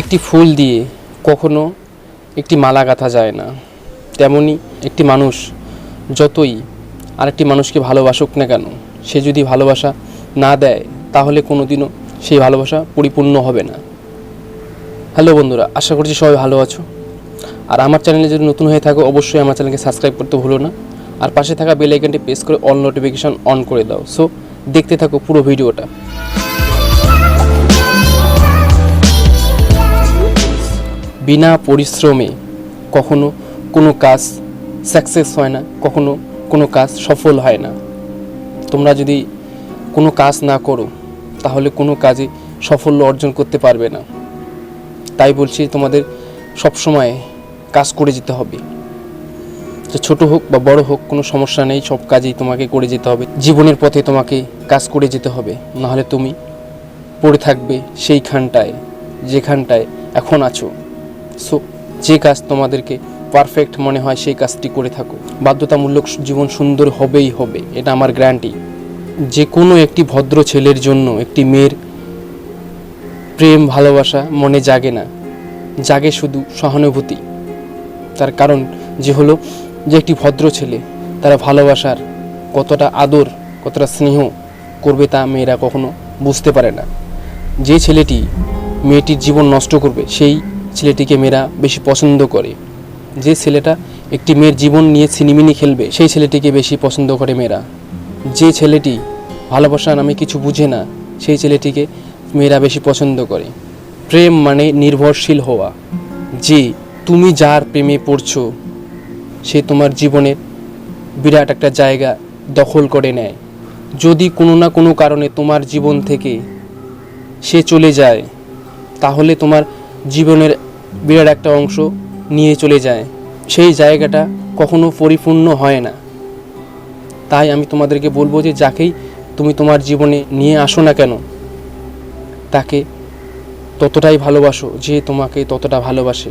একটি ফুল দিয়ে কখনো একটি মালা গাঁথা যায় না। তেমনি একটি মানুষ যতই আরেকটি মানুষকে ভালোবাসুক না কেন, সে যদি ভালোবাসা না দেয়, তাহলে কোনোদিনও সেই ভালোবাসা পরিপূর্ণ হবে না। হ্যালো বন্ধুরা, আশা করছি সবাই ভালো আছো। আর আমার চ্যানেলে যদি নতুন হয়ে থাকো, অবশ্যই আমার চ্যানেলকে সাবস্ক্রাইব করতে ভুলো না। আর পাশে থাকা বেল আইকনটি প্রেস করে অল নোটিফিকেশন অন করে দাও। সো দেখতে থাকো পুরো ভিডিওটা। বিনা পরিশ্রমে কখনো কোনো কাজ সাকসেস হয় না, কখনো কোনো কাজ সফল হয় না। তোমরা যদি কোনো কাজ না করো, তাহলে কোনো কাজে সাফল্য অর্জন করতে পারবে না। তাই বলছি, তোমাদের সবসময় কাজ করে যেতে হবে। যে ছোট হোক বা বড় হোক, কোনো সমস্যা নেই, সব কাজই তোমাকে করে যেতে হবে। জীবনের পথে তোমাকে কাজ করে যেতে হবে। নাহলে তুমি পড়ে থাকবে সেইখানটায়, যেখানটায় এখন আছো। সো, যে কাজ তোমাদেরকে পারফেক্ট মনে হয়, সেই কাজটি করে থাকো। বাধ্যতামূলক জীবন সুন্দর হবেই হবে, এটা আমার গ্যারান্টি যে কোনো একটি ভদ্র ছেলের জন্য, একটি মেয়ের প্রেম, ভালোবাসা মনে জাগে না। জাগে শুধু সহানুভূতি। তার কারণ যে হলো, যে একটি ভদ্র ছেলে, তারা ভালোবাসার কতটা আদর, কতটা স্নেহ করবে তা মেয়েরা কখনো বুঝতে পারে না। যে ছেলেটি মেয়েটির জীবন নষ্ট করবে, সেই ছেলেটিকে মেয়েরা বেশি পছন্দ করে। যে ছেলেটা একটি মেয়ের জীবন নিয়ে ছিনিমিনি খেলবে, সেই ছেলেটিকে বেশি পছন্দ করে মেয়েরা। যে ছেলেটি ভালোবাসা নামে কিছু বুঝে না, সেই ছেলেটিকে মেয়েরা বেশি পছন্দ করে। প্রেম মানে নির্ভরশীল হওয়া। যে তুমি যার প্রেমে পড়ছো, সে তোমার জীবনের বিরাট একটা জায়গা দখল করে নেয়। যদি কোনো না কোনো কারণে তোমার জীবন থেকে সে চলে যায়, তাহলে তোমার জীবনের বিরাট একটা অংশ নিয়ে চলে যায়। সেই জায়গাটা কখনো পরিপূর্ণ হয় না। তাই আমি তোমাদেরকে বলব যে যাকেই তুমি তোমার জীবনে নিয়ে আসো না কেন, তাকে ততটাই ভালোবাসো যে তোমাকে ততটা ভালোবাসে।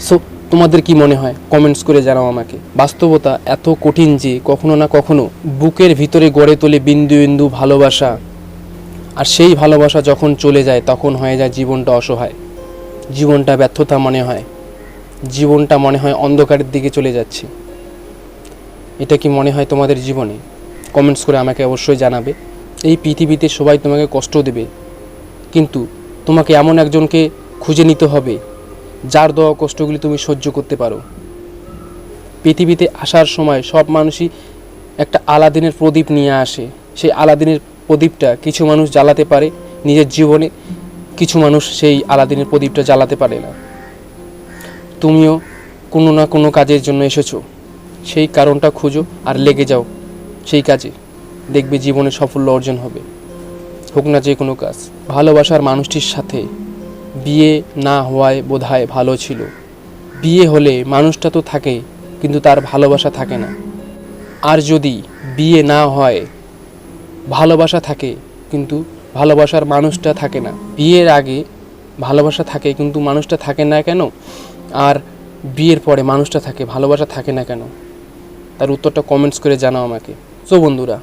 সো তোমাদের কি মনে হয়? কমেন্টস করে জানাও আমাকে। বাস্তবতা এত কঠিন যে কখনো না কখনো বুকের ভিতরে গড়ে তোলে বিন্দু বিন্দু ভালোবাসা। আর সেই ভালোবাসা যখন চলে যায়, তখন হয়ে যায় জীবনটা অসহায়। জীবনটা ব্যর্থতা মনে হয়। জীবনটা মনে হয় অন্ধকারের দিকে চলে যাচ্ছে। এটা কি মনে হয় তোমাদের জীবনে? কমেন্টস করে আমাকে অবশ্যই জানাবে। এই পৃথিবীতে সবাই তোমাকে কষ্ট দেবে। কিন্তু তোমাকে এমন একজনকে খুঁজে নিতে হবে, যার দেওয়া কষ্টগুলি তুমি সহ্য করতে পারো। পৃথিবীতে আসার সময় সব মানুষই একটা আলাদিনের প্রদীপ নিয়ে আসে। সেই আলাদিনের প্রদীপটা কিছু মানুষ জ্বালাতে পারে নিজের জীবনে। কিছু মানুষ সেই আলাদিনের প্রদীপটা জ্বালাতে পারে না। তুমিও কোনো না কোনো কাজের জন্য এসেছ। সেই কারণটা খুঁজো আর লেগে যাও। সেই কাজে দেখবে জীবনে সাফল্য অর্জন হবে। হোক না যে কোনো কাজ। ভালোবাসার মানুষটির সাথে বিয়ে না হওয়ায় বোধহয় ভালো ছিল। বিয়ে হলে মানুষটা তো থাকে, কিন্তু তার ভালোবাসা থাকে না। আর যদি বিয়ে না হয়, ভালোবাসা থাকে, কিন্তু ভালোবাসার মানুষটা থাকে না। বিয়ের আগে ভালোবাসা থাকে কিন্তু মানুষটা থাকে না কেন? আর বিয়ের পরে মানুষটা থাকে, ভালোবাসা থাকে না কেন? তার উত্তরটা কমেন্টস করে জানাও আমাকে। সো বন্ধুরা,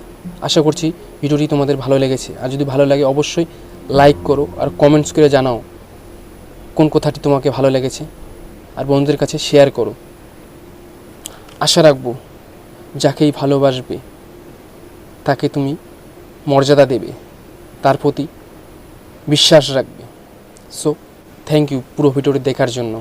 আশা করছি ভিডিওটি তোমাদের ভালো লেগেছে। আর যদি ভালো লাগে অবশ্যই লাইক করো আর কমেন্টস করে জানাও কোন কথাটি তোমাকে ভালো লেগেছে। আর বন্ধুদের কাছে শেয়ার করো। আশা রাখব যাকেই ভালোবাসবে তাকে তুমি মর্যাদা দেবে। তার প্রতি বিশ্বাস রাখবে। সো থ্যাংক ইউ পুরো ভিডিওটি দেখার জন্য।